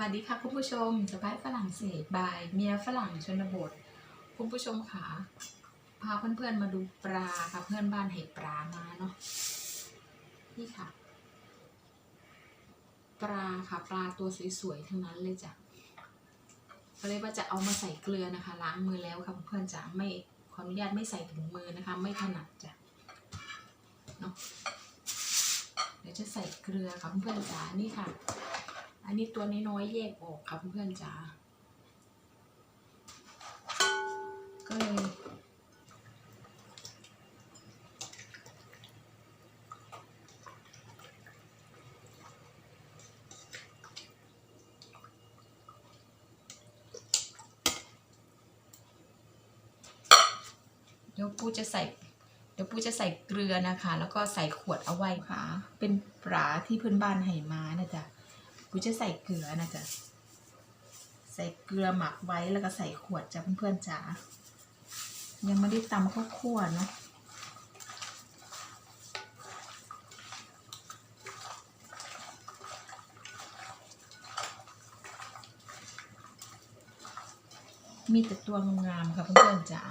วัสดีค่ะคุณผู้ชมสบายฝรั่งเศสบาย เมียฝรั่งชนบท คุณผู้ชมค่ะพาเพื่อนๆมาดูปลาค่ะเพื่อนบ้านเห็ดปลามาเนาะนี่ค่ะ ปลาค่ะปลาตัวสวยๆทั้งนั้นเลยจ้ะก็เลยว่าจะเอามาใส่เกลือนะคะ ล้างมือแล้วค่ะเพื่อนๆจะไม่ขออนุญาตไม่ใส่ถุงมือนะคะ ไม่ถนัดจ้ะเนาะเดี๋ยวจะใส่เกลือค่ะเพื่อนๆจ๋านี่ค่ะ อันนี้ตัวน้อยๆแยกออกค่ะเพื่อนๆจ๋า ก็เลยเดี๋ยวปูจะใส่ เดี๋ยวปูจะใส่เกลือนะคะ แล้วก็ใส่ขวดเอาไว้ค่ะ เป็นปลาที่เพื่อนบ้านให้มานะจ๊ะ กูจะใส่เกลือนะจ๊ะ ใส่เกลือหมักไว้แล้วก็ใส่ขวดจ้ะเพื่อนๆจ๋า ยังไม่ได้ตำข้าวคั่วเนาะมีแต่ตัวงามๆค่ะเพื่อนๆจ๋า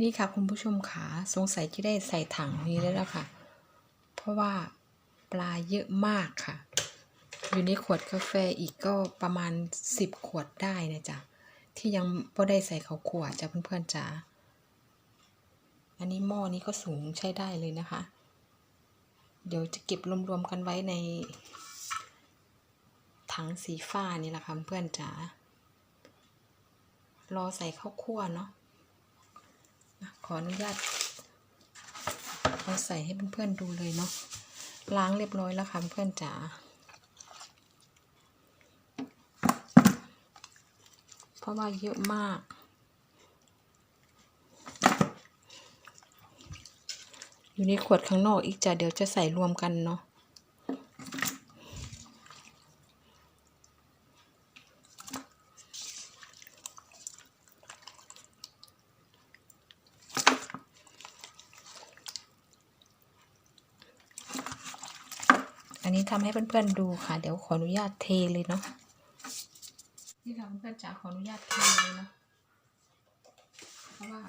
นี่ค่ะคุณผู้ชมขาสงสัยจะได้ใส่ถังนี้แล้วล่ะค่ะ เพราะว่าปลาเยอะมากค่ะ อยู่ในขวดกาแฟอีกก็ประมาณสิบขวดได้นะจ๊ะที่ยังไม่ได้ใส่เขาขวดจ้ะเพื่อนๆจ๋าอันนี้หม้อนี้ก็สูงใช้ได้เลยนะคะ เดี๋ยวจะเก็บรวมๆกันไว้ในถังสีฟ้านี่แหละค่ะเพื่อนจ๋ารอใส่ข้าวคั่วเนาะ ขออนุญาตเอาใส่ให้เพื่อนๆดูเลยเนาะล้างเรียบร้อยแล้วค่ะเพื่อนจ๋าเพราะว่าเยอะมากอยู่ในขวดข้างนอกอีกจ้ะเดี๋ยวจะใส่รวมกันเนาะ นนี้ทำให้เพื่อนๆดูค่ะ เดี๋ยวขออนุญาตเทเลยเนาะ นี่ค่ะเพื่อนๆจ๋าขออนุญาตเทเลยเนาะ เพราะว่า